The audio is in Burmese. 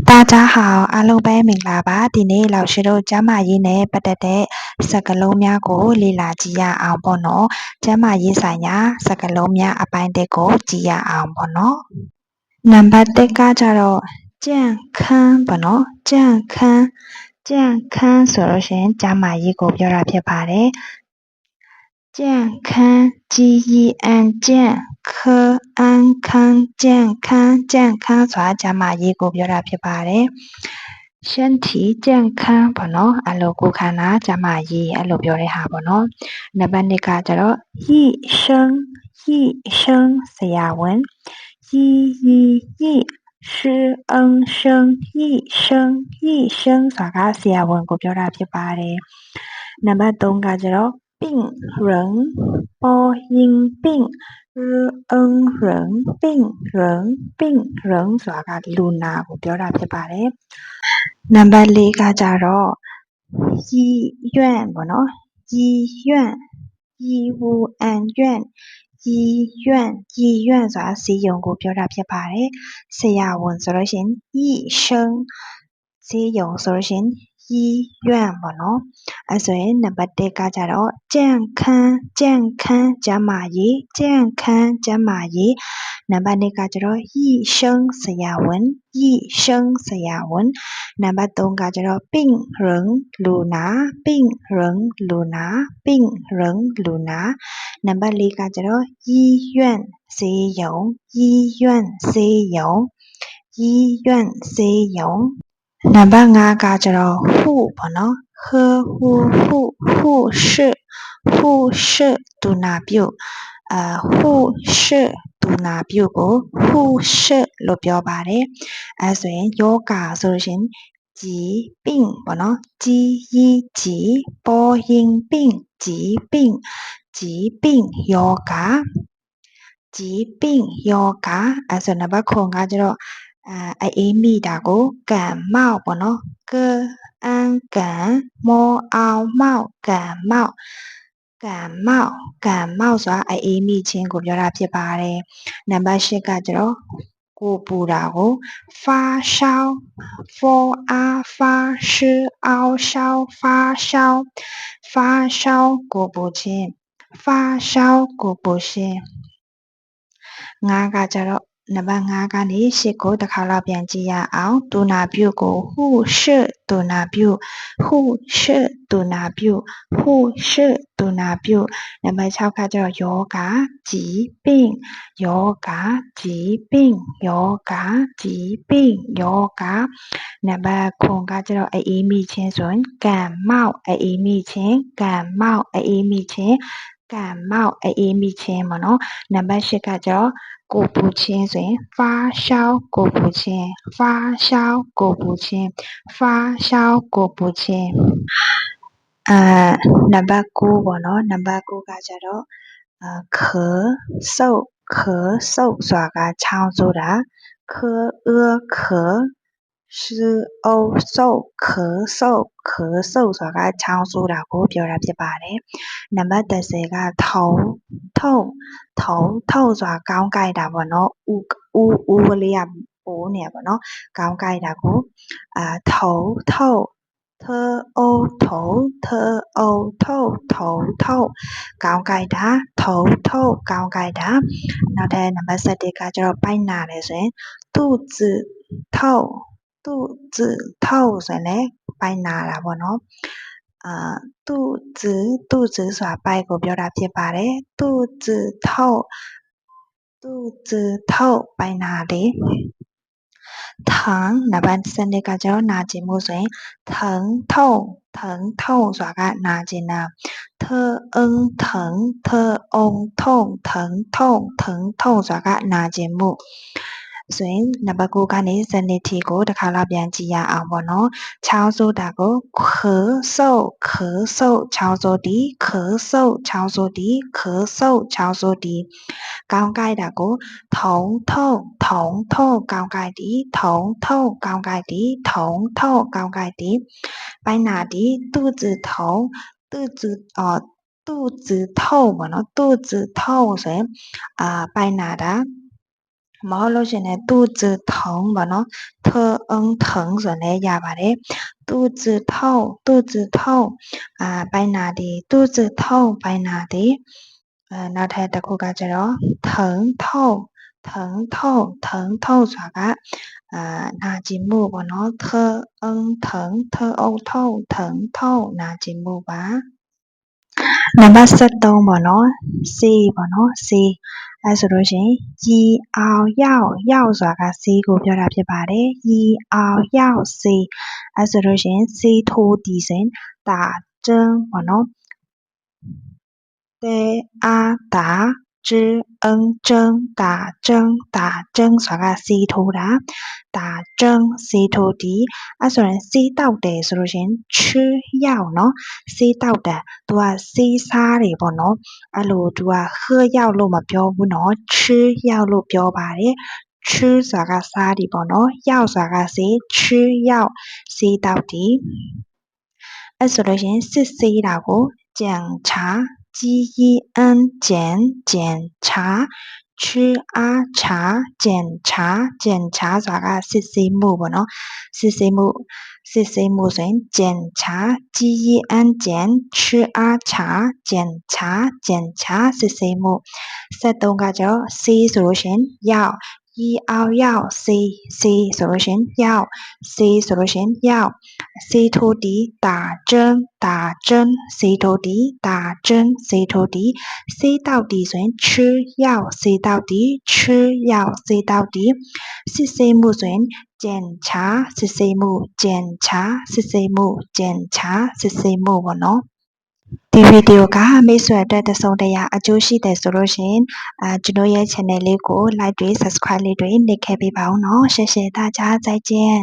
။ဒါကြားဟာအားလုံးပဲမင်္ဂလာပါ။ဒီနေ့လောက်ရှင်တို့ကျမရေးနဲ့ပတ်သက်တဲ့စကားလုံးများကိုလေ့လာကြည့်ရအောင်ပေါ့နော်။ကျမရေးဆိုင်ရာစကားလုံးများအပိုင်းတစ်ကိုကြည့်ရအောင်ပေါ့နော်။နံပါတ်1ကကြတော့ကြန့်ခမ်းပေါ့နော်။ကြန့်ခမ်းကြန့်ခမ်းဆိုလို့ရှင်ကျမရေးကိုပြောတာဖြစ်ပါတယ် 健康，G E N 健康，安康，健康，健康，啥加嘛一个表达皮巴的？身体健康，不喏，阿罗古卡那加嘛一阿罗表达哈不喏？那边的卡叫做一生一生四亚文，一一一是恩生一生一生啥加四亚文个表达皮巴的？那边东卡叫做。病人播音病日恩人病人病人ဆိုတာကလူနာကိုပြောတာဖြစ်ပါတယ်နံပါတ်၄ကကြတော့医院ပေါ့နော်医院医务安院医院医院ဆိုတာဆေးရုံကိုပြောတာဖြစ်ပါတယ်ဆရာဝန်ဆိုလို့ရှိရင်医生ဆေးရုံဆိုလို့ရှိရင် 医院ပေါ့နော်အဲဆိုရင်နံပါတ်1ကကြတော့健康健康ကျန်းမာရေး健康ကျန်းမာရေးနံပါတ်2ကကြတော့医生ဆရာဝန်医生ဆရာဝန်နံပါတ်3ကကြတော့病人လူနာ病人လူနာ病人လူနာနံပါတ်4ကကြတော့医院ဆေးရုံ医院ဆေးရုံ医院ဆေးရုံ နံပါတ်5ကကျတော့护ပေါ့နော်呵护护护士护士ဒူနာပြုအာ护士ဒူနာပြုကို护士လို့ပြောပါတယ်အဲဆိုရင်ယောဂဆိုလို့ရှင်疾病ပေါ့နော်疾医疾波音病疾病疾病ယောဂ疾病ယောဂအဲဆိုနံပါတ်9ကကျတော့ အဲအေးမိတာကို感冒ပေါ့နော်ကအန်ကန်မောအောင်မောက်感冒感冒感冒ဆိုတာအအေးမိခြင်းကိုပြောတာဖြစ်ပါတယ်နံပါတ်8ကကျတော့ကိုပူတာကို发烧发啊发烧凹烧发烧发烧ကိုပူခြင်း发烧ကိုပူခြင်းငါးကကြတော့ နံပါတ်5ကနေ10ကိုတစ်ခါလောက်ပြန်ကြည့်ရအောင်ဒူနာပြုကို护士ဒူနာပြု护士ဒူနာပြု护士ဒူနာပြုနံပါတ်6ကကျတော့ယောဂ疾病ယောဂ疾病ယောဂ疾病ယောဂနံပါတ်9ကကျတော့အေးမိချင်းဆိုရင်感冒အေးမိချင်း感冒အေးမိချင်း 感冒အေးမိချင်းပေါ့နော်နံပါတ်10ကကျတော့ကိုပူချင်းဆိုရင်发烧ကိုပူချင်း发烧ကိုပူချင်း发烧ကိုပူချင်းအာနံပါတ်9ပေါ့နော်နံပါတ်9ကကြတော့အာ咳嗽咳嗽ဆိုတာကချောင်းဆိုတာ咳呃咳 是အိုဆုပ်ခါဆုပ်ခါဆုပ်ဆိုတာကချောင်းဆိုးတာကို ပြောတာဖြစ်ပါတယ် နံပါတ်30ကထုံ ထုံ ထုံ ထုံ ဆိုတာကောင်းကြိုက်တာပေါ့နော် ဦး ဦးဦးကလေးက ပိုးနေပါတော့ကောင်းကြိုက်တာကိုအာထုံ ထုံ ထ အို ထုံ ထ အို ထုံ ထုံ ထုံကောင်းကြိုက်တာ ထုံ ထုံကောင်းကြိုက်တာ နောက်ထပ် နံပါတ်7ကကျတော့ ပိုက်နာတယ်ဆိုရင် ตู้จื้อเท่าใส่ยแลไปนาละบ่เนနော်အာตู้จื้อตู้จื้อสวะไปก็บက်ကိုပြောတာဖြစ်ပါတယ်ตู้จื้อเท่าตู้จื้อเท่าไปနာတယ်ถังนับันเซนเด็กกาเจ้านาจิมูสวยถังเท่าถังเท่าสวากะนาจินาเธอเอิงถังเธอองท่งถังท่งถังท่งสวากะนาจิมู ဆိုရင်နံပါတ်9ကနေစနစ်ထီကိုတစ်ခါလောက်ပြန်ကြည့်ရအောင်ပေါ့နော်ချောင်းဆိုတာကို咳嗽咳嗽ချောင်းဆိုဒီ咳嗽ချောင်းဆိုဒီ咳嗽ချောင်းဆိုဒီကောင်းကြိုက်တာကိုထုံထုံထုံထုံကောင်းကြိုက်ဒီထုံထုံကောင်းကြိုက်ဒီထုံထုံကောင်းကြိုက်ဒီပိုင်နာဒီ肚子痛肚子အော်肚子痛ပေါ့နော်肚子痛ဆိုရင်အာပိုင်နာတာ မဟုတ်လို့ရှရင်လည်း肚子疼ပေါ့နော်ထအင်း疼ဆိုရင်လည်းရပါတယ်肚子痛肚子痛အာပိုင်းနာဒီ肚子痛ပိုင်းနာဒီအဲနောက်ထပ်တစ်ခုကကျတော့疼痛疼痛疼痛ဆိုတာကအာနာကျင်မှုပေါ့နော်ထအင်း疼ထအုပ်ထုံ疼痛နာကျင်မှုပါ နံပါတ်73ပေါ့နော် C ပေါ့နော် C အဲဆိုလို့ရှရင်ရီအောင်ရောက်ရောက်ဆိုတာက C ကိုပြောတာဖြစ်ပါတယ်ရီအောင်ရောက် C အဲဆိုလို့ရှရင် C ထိုးဒီစဉ်တာကျင်းပေါ့နော်တဲအားတာ ကျအင်းကျင်းတာကျင်းတာကျင်းဆိုတာက C ထိုးတာတာကျင်း C ထိုးဒီအဲဆိုရင် C တောက်တယ်ဆိုလို့ရှရင်ချွရောက်နော်စီးတောက်တာသူကစီးစားတယ်ပေါ့နော်အဲ့လိုသူကဟဲရောက်လို့မပြောဘူးနော်ချွရောက်လို့ပြောပါတယ်ချွဆိုတာကစားတယ်ပေါ့နော်ရောက်ဆိုတာကစေချွရောက်စီးတောက်တယ်အဲ့ဆိုလို့ရှိရင်စစ်ဆေးတာကို检查 g e n 检检查，ch a 查检查检查，啥个 c c 木不喏，c c 木 c c 木神检查 g e 检 ch a 查检查检查 c c 木，再动个叫 c solution 一二幺 C C solution 幺 C solution 幺 C to D 打针打针 C to D 打针 C to D C 到底选吃药 C 到底吃药 C 到底 C C 目选检查 C C 目检查 C C 目检查 C C 目我喏。 ဒီဗီဒီယိုကမိတ်ဆွေအတွက်တဆုံတရာအကျိုးရှိတယ်ဆိုလို့ရှင်အာကျွန်တော်ရဲ့ channel လေးကို like တွေ subscribe လေးတွေနှိပ်ခဲ့ပေးပါဦးနော်ရှေ့ရှေ့သားကြားကြိုက်ခြင်း